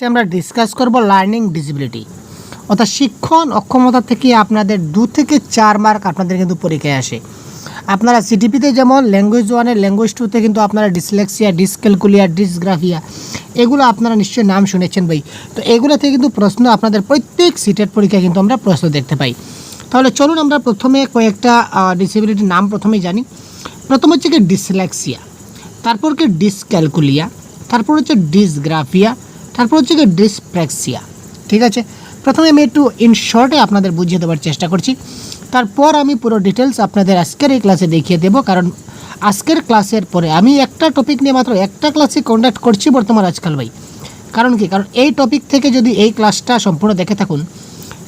আজকে আমরা ডিসকাস করব লার্নিং ডিসিবিলিটি অর্থাৎ শিক্ষণ অক্ষমতা থেকে আপনাদের দু থেকে চার মার্ক আপনাদের কিন্তু পরীক্ষায় আসে। আপনারা সিটিপিতে যেমন ল্যাঙ্গুয়েজ ওয়ানের ল্যাঙ্গুয়েজ টুতে কিন্তু আপনারা ডিসলেক্সিয়া ডিসক্যালকুলিয়া ডিসগ্রাফিয়া এগুলো আপনারা নিশ্চয়ই নাম শুনেছেন ভাই। তো এগুলো থেকে কিন্তু প্রশ্ন আপনাদের প্রত্যেক সিটের পরীক্ষায় কিন্তু আমরা প্রশ্ন দেখতে পাই। তাহলে চলুন আমরা প্রথমে কয়েকটা ডিসেবিলিটির নাম প্রথমেই জানি। প্রথম হচ্ছে কি ডিসলেক্সিয়া তারপর কি ডিসক্যালকুলিয়া তারপর হচ্ছে ডিসগ্রাফিয়া তারপর হচ্ছে কি ডিসপ্রেক্সিয়া ঠিক আছে? প্রথমে আমি একটু ইন শর্টে আপনাদের বুঝিয়ে দেওয়ার চেষ্টা করছি। তারপর আমি পুরো ডিটেলস আপনাদের আজকের এই ক্লাসে দেখিয়ে দেবো, কারণ আজকের ক্লাসের পরে আমি একটা টপিক নিয়ে মাত্র একটা ক্লাসে কন্ডাক্ট করছি বর্তমান আজকাল ভাই। কারণ কি? কারণ এই টপিক থেকে যদি এই ক্লাসটা সম্পূর্ণ দেখে থাকুন,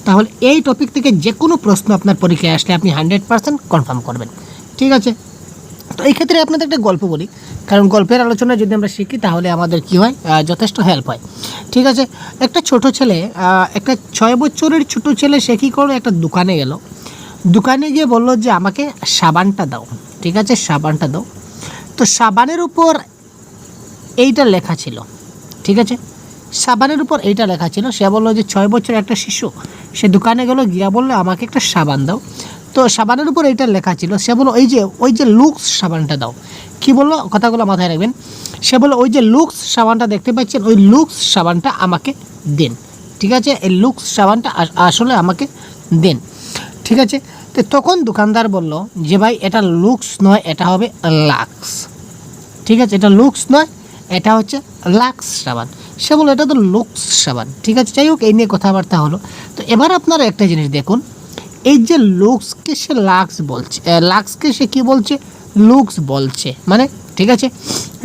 তাহলে এই টপিক থেকে যে কোনো প্রশ্ন আপনার পরীক্ষায় আসলে আপনি হান্ড্রেড পার্সেন্ট কনফার্ম করবেন। ঠিক আছে? তো এই ক্ষেত্রে আপনাদের একটা গল্প বলি। কারণ গল্পের আলোচনা যদি আমরা শিখি, তাহলে আমাদের কি হয়? যথেষ্ট হেল্প হয়। ঠিক আছে? একটা ছোট ছেলে একটা ছয় বছরের ছোট ছেলে, সে কী করল? একটা দোকানে গেল। দোকানে গিয়ে বলল যে, আমাকে সাবানটা দাও। ঠিক আছে? সাবানটা দাও। তো সাবানের উপর এইটা লেখা ছিল। ঠিক আছে? সাবানের উপর এইটা লেখা ছিল। সে বলল যে, ছয় বছর একটা শিশু। সে দোকানে গেলো, গিয়া বলল, আমাকে একটা সাবান দাও। তো সাবানের উপর এইটা লেখা ছিল। সে বলো ওই যে ওই যে লুক্স সাবানটা দাও। কি বলল? কথাগুলো মাথায় রাখবেন। সে বলল, ওই যে লুক্স সাবানটা দেখতে পাচ্ছেন, ওই লুক্স সাবানটা আমাকে দেন। ঠিক আছে? এই লুক্স সাবানটা আসলে আমাকে দেন। ঠিক আছে? তো তখন দোকানদার বলল যে, ভাই, এটা লুক্স নয়, এটা হবে লাক্স। ঠিক আছে? এটা লুক্স নয়, এটা হচ্ছে লাক্স সাবান। সে বলল, এটা তো লুক্স সাবান। ঠিক আছে? যাই হোক, এই নিয়ে কথাবার্তা হলো। তো এবার আপনারা একটা জিনিস দেখুন। এই যে লুক্সকে সে লাক্স বলছে লাক্সকে সে কি বলছে? লুক্স বলছে। মানে ঠিক আছে?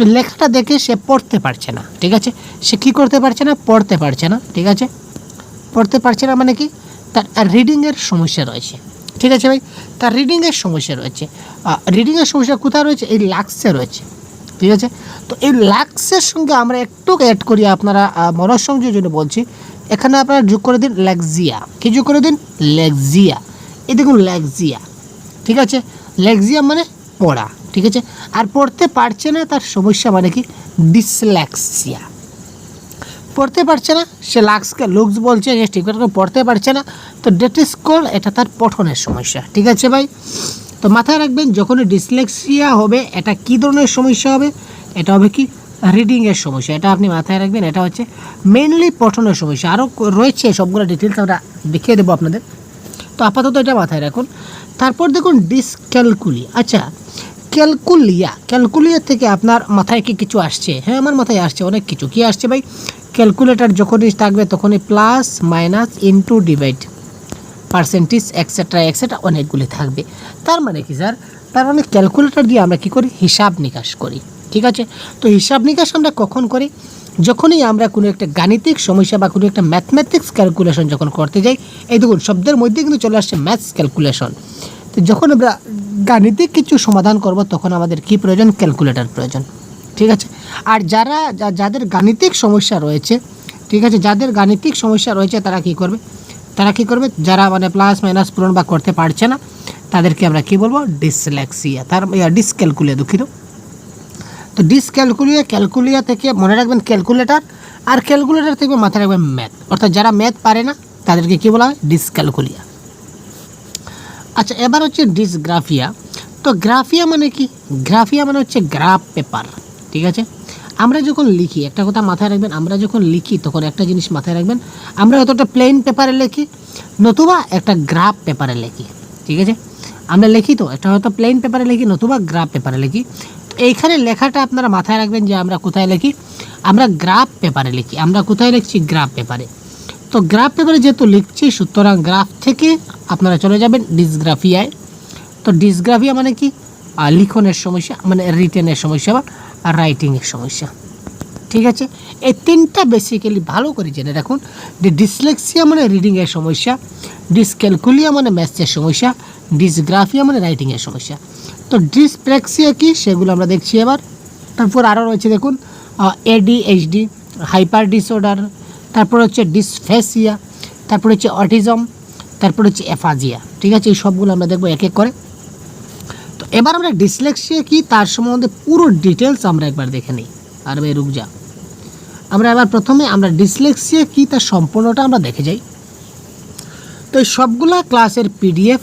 লেখাটা দেখে সে পড়তে পারছে না ঠিক আছে? সে কি করতে পারছে না? পড়তে পারছে না ঠিক আছে? পড়তে পারছে না মানে কি? তার রিডিংয়ের সমস্যা রয়েছে ঠিক আছে ভাই? তার রিডিংয়ের সমস্যা রয়েছে। রিডিংয়ের সমস্যা কোথায় রয়েছে? এই লাক্সে রয়েছে ঠিক আছে? তো এই লাক্সের সঙ্গে আমরা একটু অ্যাড করি আপনারা আহ, মনঃসংযোগের জন্য বলছি। এখানে আপনারা যোগ করে দিন ল্যাক্সিয়া কি যোগ করে দিন? ল্যাক্সিয়া এই দেখুন ল্যাক্সিয়া, ঠিক আছে? ল্যাক্সিয়া মানে পড়া, ঠিক আছে? আর পড়তে পারছে না তার সমস্যা মানে কি? ডিসল্যাক্সিয়া। পড়তে পারছে না, সে লাক্সকে লুকস বলছে যে ঠিক করে পড়তে পারছে না, তো ডেট ইজ কল, এটা তার পঠনের সমস্যা, ঠিক আছে ভাই? তো মাথায় রাখবেন যখনই ডিসলেক্সিয়া হবে, এটা কি ধরনের সমস্যা হবে? এটা হবে কি? রিডিংয়ের সমস্যা, এটা আপনি মাথায় রাখবেন, এটা হচ্ছে মেনলি পঠনের সমস্যা। আরও রয়েছে সবগুলো ডিটেলস আমরা দেখিয়ে দেবো আপনাদের। তো আপাতত এটা মাথায় রাখুন। তারপর দেখুন ডিসক্যালকুলি আচ্ছা ক্যালকুলিয়া ক্যালকুলিয়া থেকে আপনার মাথায় কি কিছু আসছে? হ্যাঁ আমার মাথায় আসছে, অনেক কিছু। কি আসছে ভাই? ক্যালকুলেটর যখনই থাকবে তখনই plus minus into divide percentage etcetera etcetera অনেকগুলি থাকবে। তার মানে কি স্যার তার মানে ক্যালকুলেটার দিয়ে আমরা কি করি? হিসাব নিকাশ করি। ঠিক আছে? তো হিসাব নিকাশ আমরা কখন করি? যখনই আমরা কোনো একটা গাণিতিক সমস্যা বা কোনো একটা ম্যাথমেটিক্স ক্যালকুলেশন যখন করতে যাই, এই দেখুন, শব্দের মধ্যে কিন্তু চলে আসছে ম্যাথস ক্যালকুলেশন তো যখন আমরা গাণিতিক কিছু সমাধান করব, তখন আমাদের কি প্রয়োজন? ক্যালকুলেটর প্রয়োজন। ঠিক আছে? আর যারা যাদের গাণিতিক সমস্যা রয়েছে, ঠিক আছে? যাদের গাণিতিক সমস্যা রয়েছে, তারা কি করবে? তারা কি করবে? যারা মানে প্লাস মাইনাস পূরণ বা করতে পারছে না, তাদেরকে আমরা কি বলব? ডিসলেক্সিয়া তার ডিসক্যালকুলিয়া দুঃখিত। তো ডিসক্যালকুলিয়া ক্যালকুলিয়া থেকে মনে রাখবেন ক্যালকুলেটার আর ক্যালকুলেটার থেকে মাথায় রাখবেন ম্যাথ অর্থাৎ যারা ম্যাথ পারে না, তাদেরকে কী বলা হয়? ডিসক্যালকুলিয়া আচ্ছা এবার হচ্ছে ডিসগ্রাফিয়া তো গ্রাফিয়া মানে কি? গ্রাফিয়া মানে হচ্ছে গ্রাফ পেপার ঠিক আছে? আমরা যখন লিখি, একটা কথা মাথায় রাখবেন, আমরা যখন লিখি, তখন একটা জিনিস মাথায় রাখবেন, আমরা অতটা প্লেন পেপারে লিখি, নতুবা একটা গ্রাফ পেপারে লিখি, ঠিক আছে? আমরা লিখি তো, একটা হয়তো প্লেন পেপারে লিখি, নতুবা গ্রাফ পেপারে লিখি। এইখানে লেখাটা আপনারা মাথায় রাখবেন যে আমরা কোথায় লিখি? আমরা গ্রাফ পেপারে লিখি। আমরা কোথায় লিখছি? গ্রাফ পেপারে। তো গ্রাফ পেপারে যেহেতু লিখছি, সুতরাং গ্রাফ থেকে আপনারা চলে যাবেন ডিসগ্রাফিয়ায়। তো ডিসগ্রাফিয়া মানে কি? লিখনের সমস্যা মানে রিটেনের সমস্যা বা রাইটিংয়ের সমস্যা ঠিক আছে? এই তিনটা বেসিক্যালি ভালো করে জেনে রাখুন যে ডিসলেক্সিয়া মানে রিডিংয়ের সমস্যা ডিসক্যালকুলিয়া মানে ম্যাথসের সমস্যা ডিসগ্রাফিয়া মানে রাইটিংয়ের সমস্যা তো ডিসপ্রেক্সিয়া কি? সেগুলো আমরা দেখছি এবার। তারপর আরও রয়েছে দেখুন এডিএইচডি হাইপার ডিসঅর্ডার তারপর হচ্ছে ডিসফেসিয়া তারপর হচ্ছে অটিজম তারপর হচ্ছে এফাজিয়া ঠিক আছে? এই সবগুলো আমরা দেখব এক এক করে। তো এবার আমরা ডিসলেক্সিয়া কি? তার সম্বন্ধে পুরো ডিটেলস আমরা একবার দেখে নিই। আর ভাই, রুক যা। আমরা এবার প্রথমে আমরা ডিসলেক্সিয়া কী? তার সম্পূর্ণটা আমরা দেখে যাই। তো এই সবগুলা ক্লাসের পিডিএফ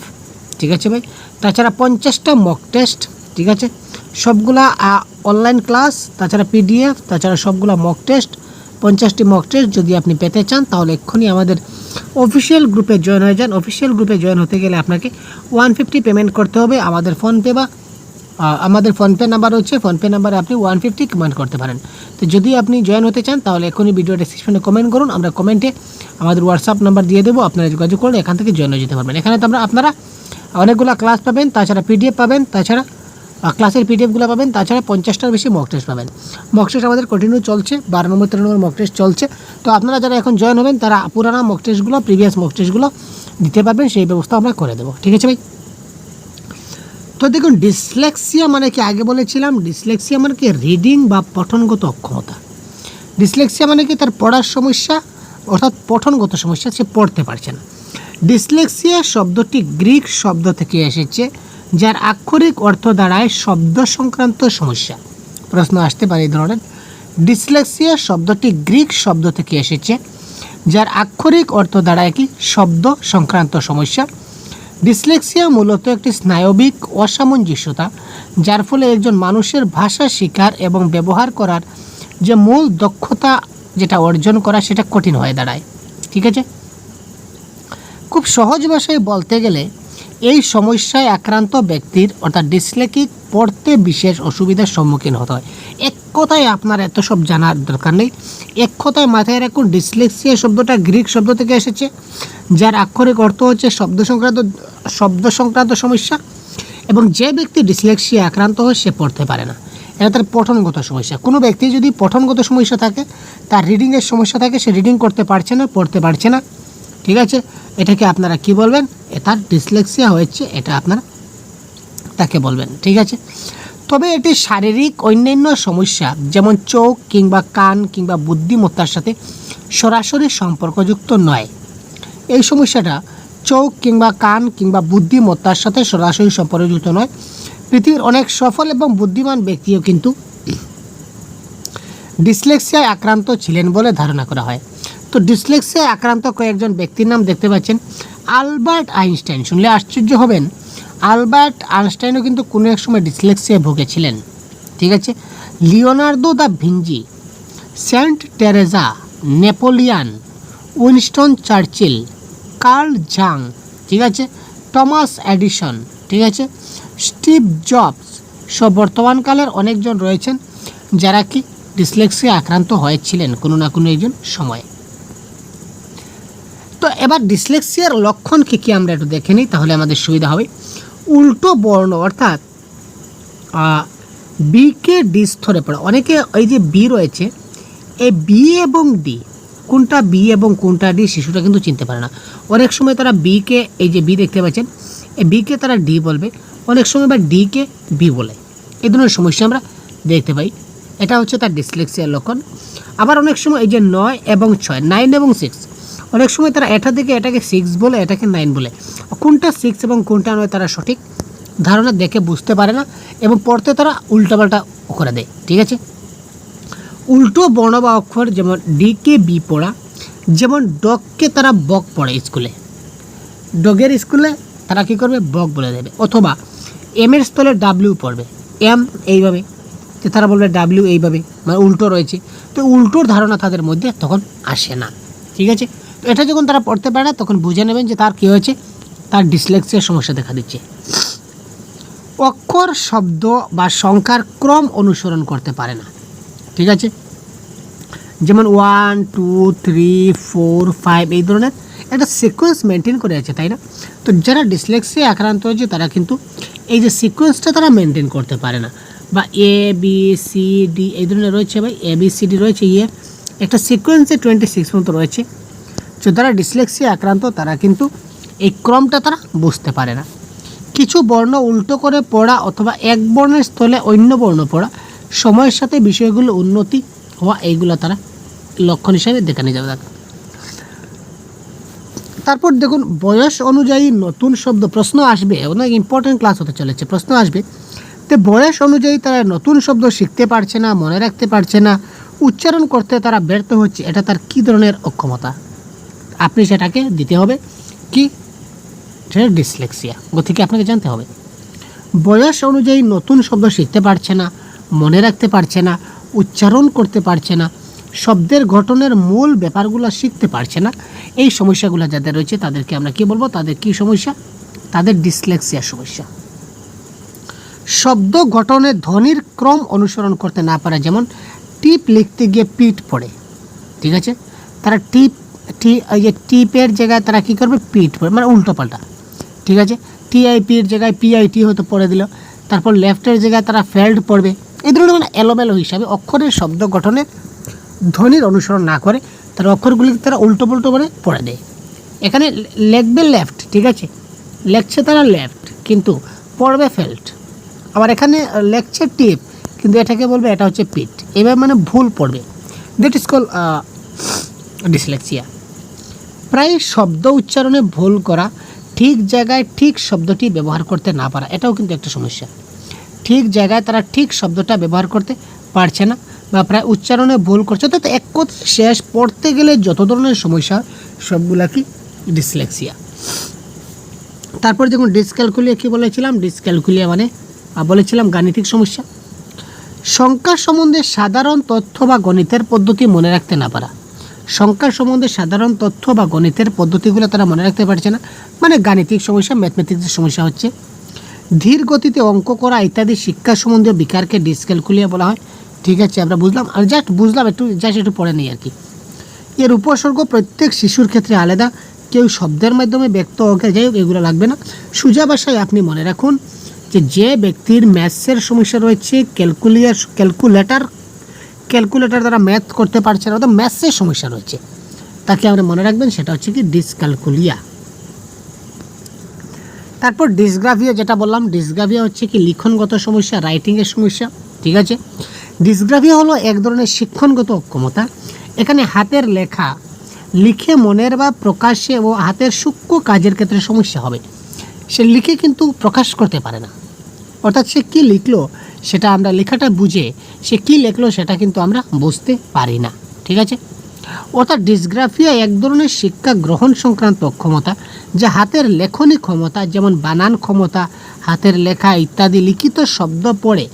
ঠিক আছে ভাই? তাছাড়া পঞ্চাশটা মক টেস্ট ঠিক আছে? সবগুলা অনলাইন ক্লাস তাছাড়া পিডিএফ তাছাড়া সবগুলা মক টেস্ট পঞ্চাশটি মক টেস্ট যদি আপনি পেতে চান, তাহলে এক্ষুনি আমাদের অফিসিয়াল গ্রুপে জয়েন হয়ে যান। অফিসিয়াল গ্রুপে জয়েন হতে গেলে আপনাকে ওয়ান ফিফটি পেমেন্ট করতে হবে। আমাদের ফোনপে বা আমাদের ফোনপে নাম্বার হচ্ছে ফোনপে নাম্বারে আপনি ওয়ান ফিফটি কমেন্ট করতে পারেন। তো যদি আপনি জয়েন হতে চান, তাহলে এখনই ভিডিও ডেসক্রিপশনে কমেন্ট করুন। আমরা কমেন্টে আমাদের হোয়াটসঅ্যাপ নাম্বার দিয়ে দেবো। আপনারা যোগাযোগ করলে এখান থেকে জয়েন হয়ে যেতে পারবেন। এখানে তো আমরা, আপনারা অনেকগুলো ক্লাস পাবেন, তাছাড়া পিডিএফ পাবেন, তাছাড়া ক্লাসের পিডিএফগুলো পাবেন, তাছাড়া পঞ্চাশটার বেশি মক টেস্ট পাবেন। মক টেস্ট আমাদের কন্টিনিউ চলছে, বারো নম্বর, তেরো নম্বর মক টেস্ট চলছে। তো আপনারা যারা এখন জয়েন হবেন, তারা পুরানো মক টেস্টগুলো প্রিভিয়াস মক টেস্টগুলো দিতে পারবেন, সেই ব্যবস্থা আমরা করে দেবো। ঠিক আছে ভাই? তো দেখুন ডিসলেক্সিয়া মানে কি? আগে বলেছিলাম ডিসলেক্সিয়া মানে কি? রিডিং বা পঠনগত অক্ষমতা। ডিসলেক্সিয়া মানে কি? তার পড়ার সমস্যা, অর্থাৎ পঠনগত সমস্যা সে পড়তে পারছে না। ডিসলেক্সিয়া শব্দটি গ্রিক শব্দ থেকে এসেছে, যার আক্ষরিক অর্থ দাঁড়ায় শব্দ সংক্রান্ত সমস্যা। প্রশ্ন আসতে পারে এই ধরনের। ডিসলেক্সিয়া শব্দটি গ্রিক শব্দ থেকে এসেছে, যার আক্ষরিক অর্থ দাঁড়ায় কি? শব্দ সংক্রান্ত সমস্যা। ডিসলেক্সিয়া মূলত একটি স্নায়বিক অসামঞ্জস্যতা, যার ফলে একজন মানুষের ভাষা শিকার এবং ব্যবহার করার যে মূল দক্ষতা যেটা অর্জন করা, সেটা কঠিন হয়ে দাঁড়ায়। ঠিক আছে? খুব সহজ ভাষায় বলতে গেলে, এই সমস্যায় আক্রান্ত ব্যক্তির অর্থাৎ ডিসলেকিক পড়তে বিশেষ অসুবিধার সম্মুখীন হতে হয়। এক কথায় আপনার এত সব জানার দরকার নেই। এক কথায় মাথায় রাখুন ডিসলেক্সিয়া শব্দটা গ্রিক শব্দ থেকে এসেছে, যার আক্ষরিক অর্থ হচ্ছে শব্দ সংক্রান্ত শব্দ সংক্রান্ত সমস্যা, এবং যে ব্যক্তি ডিসলেক্সিয়া আক্রান্ত হয়, সে পড়তে পারে না। এটা তার পঠনগত সমস্যা। কোনো ব্যক্তি যদি পঠনগত সমস্যা থাকে, তার রিডিংয়ের সমস্যা থাকে, সে রিডিং করতে পারছে না, পড়তে পারছে না। ঠিক আছে? এটাকে আপনারা কি বলবেন? তার ডিসলেক্সিয়া হয়েছে, এটা আপনারা তাকে বলবেন, ঠিক আছে? তবে এটি শারীরিক অন্যান্য সমস্যা, যেমন চোখ কিংবা কান কিংবা বুদ্ধিমত্তার সাথে সরাসরি সম্পর্কযুক্ত নয়। এই সমস্যাটা চোখ কিংবা কান কিংবা বুদ্ধিমত্তার সাথে সরাসরি সম্পর্কযুক্ত নয়। পৃথিবীর অনেক সফল এবং বুদ্ধিমান ব্যক্তিও কিন্তু ডিসলেক্সিয়ায় আক্রান্ত ছিলেন বলে ধারণা করা হয়। তো ডিসলেক্সিয়ায় আক্রান্ত কয়েকজন ব্যক্তির নাম দেখতে পাচ্ছেন। আলবার্ট আইনস্টাইন, শুনলে আশ্চর্য হবেন। আলবার্ট আইনস্টাইনও কিন্তু কোনো এক সময় ডিসলেক্সিয়ায় ভুগেছিলেন। ঠিক আছে? Leonardo da Vinci Saint Teresa Napoleon, Winston Churchill, Carl Jung, ঠিক আছে? টমাস এডিসন, ঠিক আছে? স্টিভ জবস সব বর্তমানকালের অনেকজন রয়েছেন যারা কি ডিসলেক্সিয়া আক্রান্ত হয়েছিলেন কোনো না কোনো একজন সময়ে। তো এবার ডিসলেক্সিয়ার লক্ষণ কী কী আমরা একটু দেখে নিই, তাহলে আমাদের সুবিধা হবে। উল্টো বর্ণ, অর্থাৎ বিকে ডি স্তরে পড়া। অনেকে এই যে বি রয়েছে, এই বি এবং ডি কোনটা বি এবং কোনটা ডি শিশুটা কিন্তু চিনতে পারে না। অনেক সময় তারা বিকে এই যে বি দেখতে পাচ্ছেন, এই বিকে তারা ডি বলবে। অনেক সময় বা ডিকে বি বলে। এই ধরনের সমস্যা আমরা দেখতে পাই। এটা হচ্ছে তার ডিসলেক্সিয়ার লক্ষণ। আবার অনেক সময় এই যে নয় এবং ছয়, নাইন এবং সিক্স অনেক সময় তারা এটা থেকে এটাকে সিক্স বলে, এটাকে নাইন বলে। কোনটা সিক্স এবং কোনটা নয় তারা সঠিক ধারণা দেখে বুঝতে পারে না এবং পড়তে তারা উল্টাপাল্টা করে দেয়, ঠিক আছে? উল্টো বর্ণ বা অক্ষর যেমন ডিকে বি পড়া, যেমন ডগকে তারা বক পড়ে স্কুলে। ডগের স্কুলে তারা কী করবে? বক বলে দেবে। অথবা এম এর স্থলে ডাব্লিউ পড়বে। এম এইভাবে। তো তারা বলবে ডাব্লিউ এইভাবে। মানে উল্টো রয়েছে। তো উল্টোর ধারণা তাদের মধ্যে তখন আসে না, ঠিক আছে? তো এটা যখন তারা পড়তে পারে না, তখন বুঝে নেবেন যে তার কী হয়েছে। তার ডিসলেক্সিয়ার সমস্যা দেখা দিচ্ছে। অক্ষর, শব্দ বা সংখ্যার ক্রম অনুসরণ করতে পারে না। ঠিক আছে? যেমন one two three four five এই ধরনের একটা সিকোয়েন্স মেনটেন করে আছে, তাই না? তো যারা ডিসলেক্সিয়া আক্রান্ত হয়েছে, তারা কিন্তু এই যে সিকোয়েন্সটা তারা মেনটেন করতে পারে না। বা এ বি সি ডি এই ধরনের রয়েছে ভাই। এ বি সি ডি রয়েছে ইয়ে। একটা সিকোয়েন্সে টোয়েন্টি সিক্স মতো রয়েছে। তো যারা ডিসলেক্সিয়া আক্রান্ত, তারা কিন্তু এই ক্রমটা তারা বুঝতে পারে না। কিছু বর্ণ উল্টো করে পড়া অথবা এক বর্ণের স্থলে অন্য বর্ণ পড়া, সময়ের সাথে বিষয়গুলো উন্নতি হওয়া, এইগুলো তারা লক্ষণ হিসাবে দেখে নিয়ে যাবে তারপর দেখুন, বয়স অনুযায়ী নতুন শব্দ প্রশ্ন আসবে, অনেক ইম্পর্টেন্ট ক্লাস হতে চলেছে, প্রশ্ন আসবে তো বয়স অনুযায়ী তারা নতুন শব্দ শিখতে পারছে না, মনে রাখতে পারছে না, উচ্চারণ করতে তারা ব্যর্থ হচ্ছে, এটা তার কী ধরনের অক্ষমতা? আপনি সেটাকে দিতে হবে কি? সেটা ডিসলেক্সিয়া গতিকে আপনাকে জানতে হবে। বয়স অনুযায়ী নতুন শব্দ শিখতে পারছে না, মনে রাখতে পারছে না, উচ্চারণ করতে পারছে না, শব্দের গঠনের মূল ব্যাপারগুলো শিখতে পারছে না। এই সমস্যাগুলো যাদের রয়েছে তাদেরকে আমরা কি বলব? তাদের কি সমস্যা? তাদের ডিসলেক্সিয়া সমস্যা। শব্দ গঠনের ধ্বনির ক্রম অনুসরণ করতে না পারে যেমন, টিপ লিখতে গিয়ে পিঠ পড়ে, ঠিক আছে? তারা টিপ টি, এই যে টিপের জায়গায় তারা কী করবে? পড়ে মানে উল্টো পাল্টা। ঠিক আছে? টিআইপির জায়গায় পিআইটি হয়তো পড়ে দিল। তারপর লেফটের জায়গায় তারা ফেল্ড পড়বে। এই ধরনের মানে এলোমেলো হিসাবে অক্ষরের শব্দ গঠনের ধ্বনির অনুসরণ না করে তারা অক্ষরগুলিকে তারা উল্টো পুল্টো করে পড়ে দেয়। এখানে লেখবে লেফট ঠিক আছে? লেখছে তারা লেফট কিন্তু পড়বে ফেল্ট আবার এখানে লেখছে টিপ কিন্তু এটাকে বলবে এটা হচ্ছে পিট এবার মানে ভুল পড়বে। দ্যাট ইজ কল ডিসলেক্সিয়া প্রায় শব্দ উচ্চারণে ভুল করা, ঠিক জায়গায় ঠিক শব্দটি ব্যবহার করতে না পারা, এটাও কিন্তু একটা সমস্যা। ঠিক জায়গায় তারা ঠিক শব্দটা ব্যবহার করতে পারছে না বা প্রায় উচ্চারণে ভুল করছে তো এক কথা শেষ পড়তে গেলে যত ধরনের সমস্যা, সবগুলা কি? ডিসলেক্সিয়া। তারপর যখন ডিসক্যালকুলিয়া কী বলেছিলাম? ডিসক্যালকুলিয়া মানে বলেছিলাম গাণিতিক সমস্যা। সংখ্যা সম্বন্ধে সাধারণ তথ্য বা গণিতের পদ্ধতি মনে রাখতে না পারা। সংখ্যার সম্বন্ধে সাধারণ তথ্য বা গণিতের পদ্ধতিগুলো তারা মনে রাখতে পারছে না। মানে গাণিতিক সমস্যা, ম্যাথমেটিক্সের সমস্যা হচ্ছে। ধীর গতিতে অঙ্ক করা ইত্যাদি শিক্ষা সম্বন্ধীয় বিকারকে ডিসক্যালকুলিয়া বলা হয়। ঠিক আছে, আমরা বুঝলাম। আর জাস্ট বুঝলাম একটু জাস্ট একটু পড়ে নিই আর কি। এর উপসর্গ প্রত্যেক শিশুর ক্ষেত্রে আলাদা। কেউ শব্দের মাধ্যমে ব্যক্ত অঙ্কে, যাই হোক, এগুলো লাগবে না। সোজা ভাষায় আপনি মনে রাখুন যে যে ব্যক্তির ম্যাথসের সমস্যা রয়েছে ক্যালকুলিয়ার ক্যালকুলেটর ক্যালকুলেটর দ্বারা ম্যাথ করতে পারছে না অর্থাৎ ম্যাথসের সমস্যা রয়েছে। তাকে আমরা মনে রাখবেন, সেটা হচ্ছে কি ডিসক্যালকুলিয়া তারপর ডিসগ্রাফিয়া যেটা বললাম ডিসগ্রাফিয়া হচ্ছে কি লিখনগত সমস্যা রাইটিংয়ের সমস্যা, ঠিক আছে? ডিসগ্রাফিয়া হলো এক ধরনের শিক্ষণগত অক্ষমতা। এখানে হাতের লেখা, লিখে মনের বা প্রকাশে ও হাতের সূক্ষ্ম কাজের ক্ষেত্রে সমস্যা হবে। সে লিখে কিন্তু প্রকাশ করতে পারে না। অর্থাৎ সে কী লিখলো? সেটা আমরা লেখাটা বুঝে সে কী লেখলো সেটা কিন্তু আমরা বুঝতে পারি না। ঠিক আছে? অর্থাৎ ডিসগ্রাফিয়া এক ধরনের শিক্ষা গ্রহণ সংক্রান্ত অক্ষমতা যা হাতের লেখনী ক্ষমতা, যেমন বানান ক্ষমতা, হাতের লেখা ইত্যাদি লিখিত শব্দ পড়ে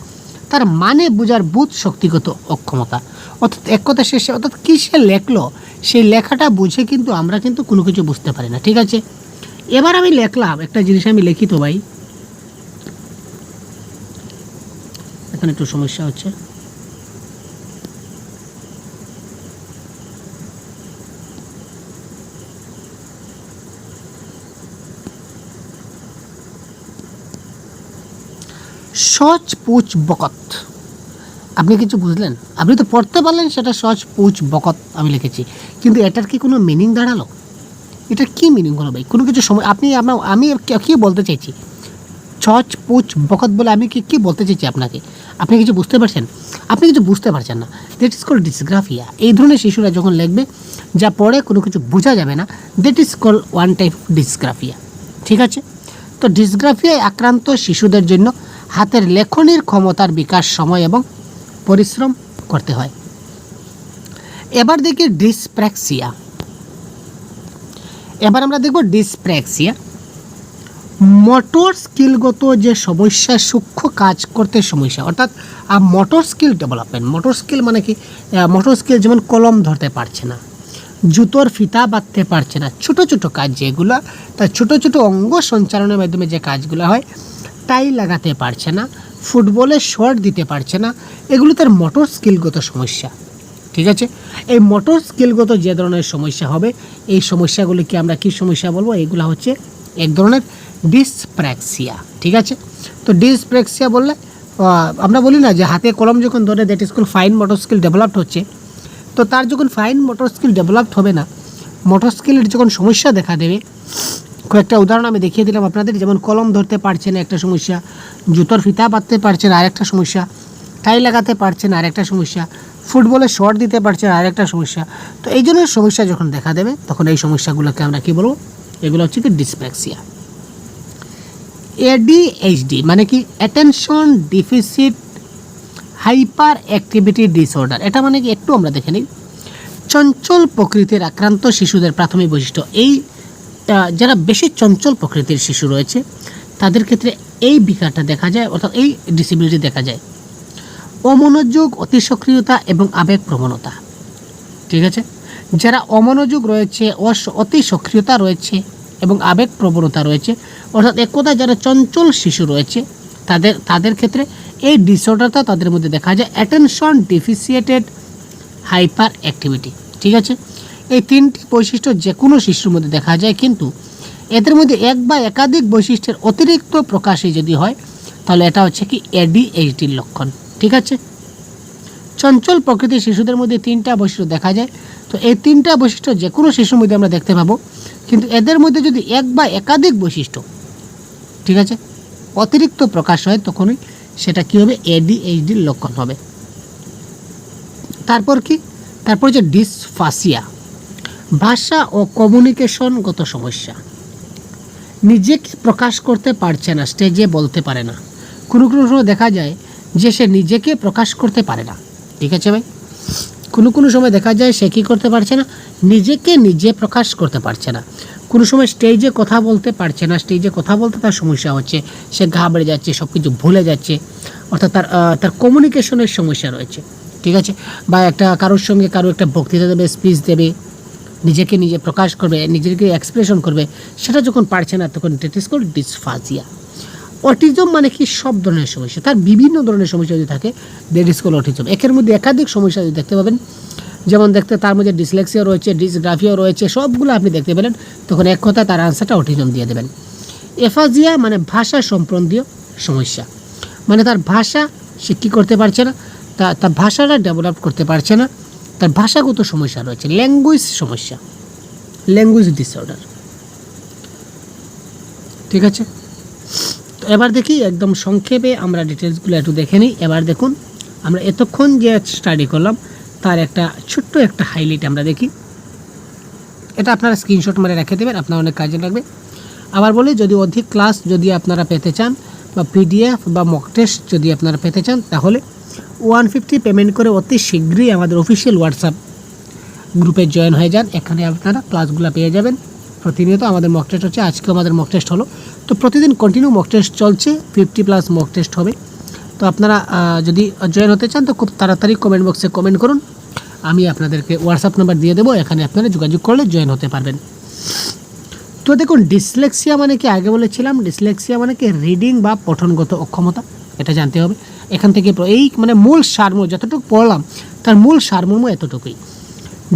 তার মানে বোঝার বুধ শক্তিগত অক্ষমতা। অর্থাৎ এক কথা শেষে অর্থাৎ কী সে লেখলো, সেই লেখাটা বুঝে কিন্তু আমরা কিন্তু কোনো কিছু বুঝতে পারি না। ঠিক আছে? এবার আমি লেখলাম, একটা জিনিস আমি লিখিত ভাই। এখানে একটু সমস্যা হচ্ছে। সচ, পুচ, বকত। আপনি কিছু বুঝলেন? আপনি তো পড়তে পারলেন সেটা সচ, পুচ, বকত আমি লিখেছি। কিন্তু এটার কি কোনো মিনিং দাঁড়াল? এটা কি মিনিং হলো ভাই? কোনো কিছু সময় আপনি আপনার আমি কি- কি বলতে চাইছি? ছচ, পুচ, বকত বলে আমি কি কি বলতে চাইছি আপনাকে? আপনি কিছু বুঝতে পারছেন? আপনি কিছু বুঝতে পারছেন না। দ্যাট ইজ কল ডিসগ্রাফিয়া এই ধরনের শিশুরা যখন লিখবে, যা পড়ে কোনো কিছু বোঝা যাবে না that is call one type dysgraphia ঠিক আছে? তো ডিসগ্রাফিয়ায় আক্রান্ত শিশুদের জন্য হাতের লেখনির ক্ষমতার বিকাশ, সময় এবং পরিশ্রম করতে হয়। এবার দেখি ডিসপ্র্যাক্সিয়া এবার আমরা দেখব ডিসপ্র্যাক্সিয়া মোটর স্কিলগত যে সমস্যা, সূক্ষ্ম কাজ করতে সমস্যা, অর্থাৎ motor skill development motor skill মানে কি? মোটর স্কিল যেমন কলম ধরতে পারছে না, জুতোর ফিতা বাঁধতে পারছে না, ছোট ছোট কাজ যেগুলো তার ছোট ছোট অঙ্গ সঞ্চালনের মাধ্যমে যে কাজগুলো হয় টাই লাগাতে পারছে না, ফুটবলে শট দিতে পারছে না, এগুলো তার মোটর স্কিলগত সমস্যা, ঠিক আছে? এই মোটর স্কিলগত যে ধরনের সমস্যা হবে, এই সমস্যাগুলিকে আমরা কি সমস্যা বলব? এগুলো হচ্ছে এক ধরনের ডিসপ্র্যাক্সিয়া ঠিক আছে? তো ডিসপ্র্যাক্সিয়া বললে আমরা বলি না যে হাতে কলম যখন ধরে that school fine motor skill developed হচ্ছে। তো তার যখন ফাইন মোটর স্কিল ডেভেলপড হবে না মোটর স্কিলের যখন সমস্যা দেখা দেবে, কয়েকটা উদাহরণ আমি দেখিয়ে দিলাম আপনাদের, যেমন কলম ধরতে পারছে না একটা সমস্যা, জুতোর ফিতা বাঁধতে পারছে না আরেকটা সমস্যা, টাই লাগাতে পারছে না আরেকটা সমস্যা, ফুটবলে শট দিতে পারছে না আরেকটা সমস্যা। তো এই জন্য সমস্যা যখন দেখা দেবে, তখন এই সমস্যাগুলোকে আমরা কি বলব? এগুলো হচ্ছে কি ডিসপ্যাক্সিয়া এডিএইচডি মানে কি attention deficit hyperactivity disorder এটা মানে কি একটু আমরা দেখে নিই। চঞ্চল প্রকৃতির আক্রান্ত শিশুদের প্রাথমিক বৈশিষ্ট্য। এই যারা বেশি চঞ্চল প্রকৃতির শিশু রয়েছে, তাদের ক্ষেত্রে এই বিকারটা দেখা যায়, অর্থাৎ এই ডিসেবিলিটি দেখা যায়। অমনোযোগ অতি সক্রিয়তা এবং আবেগ প্রবণতা ঠিক আছে? যারা অমনোযোগ রয়েছে অতি সক্রিয়তা রয়েছে এবং আবেগ প্রবণতা রয়েছে অর্থাৎ এক কথায় যারা চঞ্চল শিশু রয়েছে, তাদের তাদের ক্ষেত্রে এই ডিসঅর্ডারটা তাদের মধ্যে দেখা যায় অ্যাটেনশন ডিফিসিয়েটেড হাইপার অ্যাক্টিভিটি ঠিক আছে? এই তিনটি বৈশিষ্ট্য যে কোনো শিশুর মধ্যে দেখা যায়, কিন্তু এদের মধ্যে এক বা একাধিক বৈশিষ্ট্যের অতিরিক্ত প্রকাশে যদি হয়, তাহলে এটা হচ্ছে কি এডিএইচডির লক্ষণ। ঠিক আছে? চঞ্চল প্রকৃতির শিশুদের মধ্যে তিনটা বৈশিষ্ট্য দেখা যায়। তো এই তিনটা বৈশিষ্ট্য যে কোনো শিশুর মধ্যে আমরা দেখতে পাবো, কিন্তু এদের মধ্যে যদি এক বা একাধিক বৈশিষ্ট্য ঠিক আছে? অতিরিক্ত প্রকাশ হয় তখনই সেটা কী হবে এডিএইচডির লক্ষণ হবে। তারপর কি? তারপর যে ডিসফাসিয়া। ভাষা ও কমিউনিকেশনগত সমস্যা। নিজেকে প্রকাশ করতে পারছে না, স্টেজে বলতে পারে না। কোনো কোনো সময় দেখা যায় যে সে নিজেকে প্রকাশ করতে পারে না। ঠিক আছে ভাই? কোনো কোনো সময় দেখা যায় সে কী করতে পারছে না, নিজেকে নিজে প্রকাশ করতে পারছে না। কোনো সময় স্টেজে কথা বলতে পারছে না স্টেজে কথা বলতে তার সমস্যা হচ্ছে, সে ঘাবড়ে যাচ্ছে সব কিছু ভুলে যাচ্ছে, অর্থাৎ তার তার কমিউনিকেশনের সমস্যা রয়েছে, ঠিক আছে? বা একটা কারোর সঙ্গে কারও একটা বক্তৃতা দেবে স্পিচ দেবে, নিজেকে নিজে প্রকাশ করবে, নিজেকে এক্সপ্রেশন করবে, সেটা যখন পারছে না, তখন ইট ইস কল ডিসফাজিয়া অটিজম মানে কি? সব ধরনের সমস্যা। তার বিভিন্ন ধরনের সমস্যা যদি থাকে দ্যাট ইস কল অটিজম একের মধ্যে একাধিক সমস্যা যদি দেখতে পাবেন যেমন দেখতে তার মধ্যে ডিসলেক্সিয়া রয়েছে ডিসগ্রাফিয়া রয়েছে, সবগুলো আপনি দেখতে পেলেন, তখন এক কথা তার আনসারটা অটিজম দিয়ে দেবেন। এফাজিয়া মানে ভাষা সম্বন্ধীয় সমস্যা। মানে তার ভাষা সে কী করতে পারছে না? তা, তার ভাষাটা ডেভেলপ করতে পারছে না। তার ভাষাগত সমস্যা রয়েছে ল্যাঙ্গুয়েজ সমস্যা ল্যাঙ্গুয়েজ ডিসঅর্ডার ঠিক আছে? তো এবার দেখি, একদম সংক্ষেপে আমরা ডিটেলসগুলো একটু দেখে নিই। এবার দেখুন, আমরা এতক্ষণ যে স্টাডি করলাম তার একটা ছোট্ট একটা হাইলাইট আমরা দেখি। এটা আপনারা স্ক্রিনশট মারে রেখে দেবেন, আপনার অনেক কাজে লাগবে। আবার বলি, যদি অধিক ক্লাস যদি আপনারা পেতে চান, বা পিডিএফ বা মক টেস্ট যদি আপনারা পেতে চান, তাহলে ওয়ান ফিফটি পেমেন্ট করে অতি শীঘ্রই আমাদের অফিসিয়াল হোয়াটসঅ্যাপ গ্রুপে জয়েন হয়ে যান। এখানে আপনারা ক্লাসগুলো পেয়ে যাবেন। প্রতিনিয়ত আমাদের মক টেস্ট হচ্ছে। আজকে আমাদের মক টেস্ট হলো। তো প্রতিদিন কন্টিনিউ মক টেস্ট চলছে। ফিফটি প্লাস মক টেস্ট হবে। তো আপনারা যদি জয়েন হতে চান, তো খুব তাড়াতাড়ি কমেন্ট বক্সে কমেন্ট করুন। আমি আপনাদেরকে হোয়াটসঅ্যাপ নাম্বার দিয়ে দেবো, এখানে আপনারা যোগাযোগ করলে জয়েন হতে পারবেন। তো দেখুন ডিসলেক্সিয়া মানে কি? আগে বলেছিলাম ডিসলেক্সিয়া মানে কি? রিডিং বা পঠনগত অক্ষমতা, এটা জানতে হবে। এখান থেকে এই মানে মূল সারমর্ম, যতটুকু পড়লাম, তার মূল সারমর্ম এতটুকুই।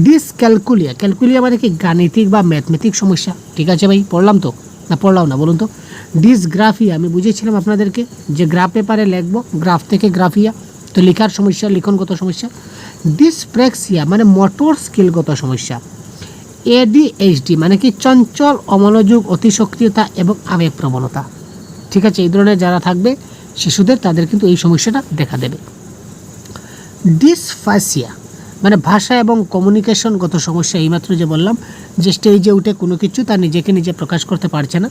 ডিসক্যালকুলিয়া ক্যালকুলিয়া মানে কি? গাণিতিক বা ম্যাথমেটিক সমস্যা। ঠিক আছে ভাই? পড়লাম তো। না পড়লাম না, বলুন তো। ডিসগ্রাফিয়া আমি বুঝেছিলাম আপনাদেরকে যে গ্রাফ পেপারে লিখব গ্রাফ থেকে গ্রাফিয়া তো লেখার সমস্যা, লিখনগত সমস্যা। ডিসপ্রেক্সিয়া মানে মোটর স্কিলগত সমস্যা। এডিএইচডি মানে কি চঞ্চল, অমনোযোগ অতি সক্রিয়তা এবং আবেগ প্রবণতা ঠিক আছে, এই ধরনের যারা থাকবে, শিশুদের, তাদের কিন্তু এই সমস্যাটা দেখা দেবে। ডিসফাসিয়া মানে ভাষা এবং কমিউনিকেশনগত সমস্যা এইমাত্র যে বললাম, যে স্টেজে উঠে কোনো কিছু তার নিজেকে নিজে প্রকাশ করতে পারছে না।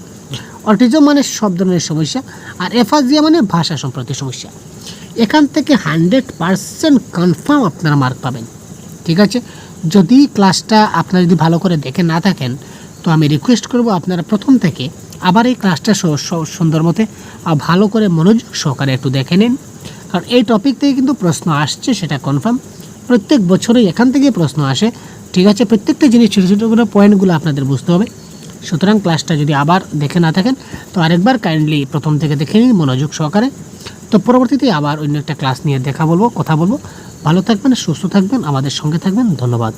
অটিজম মানে সব ধরনের সমস্যা, আর এফাজিয়া মানে ভাষা সম্প্রতি সমস্যা। এখান থেকে হান্ড্রেড পারসেন্ট কনফার্ম আপনারা মার্ক পাবেন। ঠিক আছে? যদি ক্লাসটা আপনারা যদি ভালো করে দেখে না থাকেন, তো আমি রিকোয়েস্ট করব আপনারা প্রথম থেকে আবার এই ক্লাসটা সুন্দর মতে ভালো করে মনোযোগ সহকারে একটু দেখে নিন। কারণ এই টপিক থেকে কিন্তু প্রশ্ন আসছে, সেটা কনফার্ম প্রত্যেক বছরই এখান থেকে প্রশ্ন আসে। ঠিক আছে, প্রত্যেকটা জিনিস ছোটো ছোটো করে পয়েন্টগুলো আপনাদের বুঝতে হবে। সুতরাং ক্লাসটা যদি আবার দেখে না থাকেন, তো আরেকবার কাইন্ডলি প্রথম থেকে দেখে নিন মনোযোগ সহকারে। তো পরবর্তীতে আবার অন্য একটা ক্লাস নিয়ে দেখা বলব, কথা বলব। ভালো থাকবেন, সুস্থ থাকবেন, আমাদের সঙ্গে থাকবেন। ধন্যবাদ।